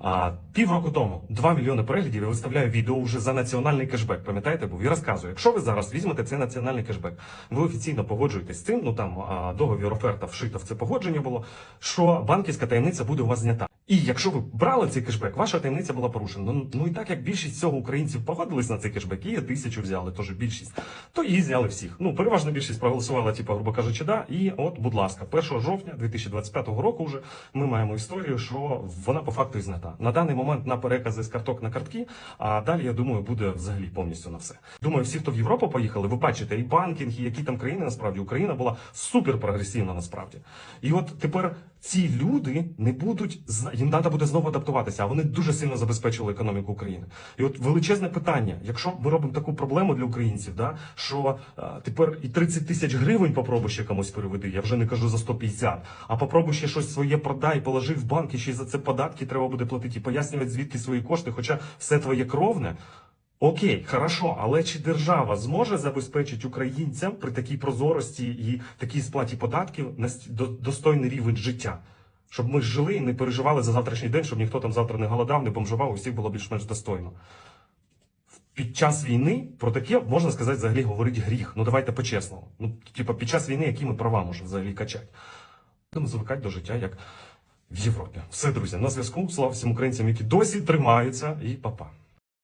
А, півроку тому 2 мільйони переглядів я виставляю відео вже за національний кешбек. Пам'ятаєте, був і розказую, якщо ви зараз візьмете цей національний кешбек, ви офіційно погоджуєтесь з цим. Ну там договір оферта вшита в це погодження було, що банківська таємниця буде у вас знята. І якщо ви брали цей кешбек, ваша таємниця була порушена. Ну, ну і так як більшість цього українців погодились на цей кешбек, і тисячу взяли, теж більшість, то і зняли всіх. Ну, переважна більшість проголосувала, типу, грубо кажучи, да. І от, будь ласка, 1 жовтня 2025 року вже ми маємо історію, що вона по факту і знята. На даний момент на перекази з карток на картки, а далі, я думаю, буде взагалі повністю на все. Думаю, всі, хто в Європу поїхали, ви бачите і банкінг, і які там країни насправді Україна була супер прогресивна насправді. І от тепер ці люди не будуть зна- їм треба буде знову адаптуватися, а вони дуже сильно забезпечили економіку України. І от величезне питання: якщо ми робимо таку проблему для українців, да що а, тепер і 30 тисяч гривень попробуй ще комусь переведи, я вже не кажу за 150, а попробуй ще щось своє продай, положи в банк, і ще й за це податки треба буде платити і пояснювати, звідки свої кошти, хоча все твоє кровне. Окей, хорошо, але чи держава зможе забезпечити українцям при такій прозорості і такій сплаті податків до- достойний рівень життя? Щоб ми жили і не переживали за завтрашній день, щоб ніхто там завтра не голодав, не бомжував, усіх було більш-менш достойно. Під час війни про таке можна сказати взагалі говорить гріх. Ну давайте по-чесному. Ну, типа, під час війни, які ми права можемо взагалі качати? Будемо звикати до життя як в Європі. Все, друзі, на зв'язку. Слава всім українцям, які досі тримаються, і па-па.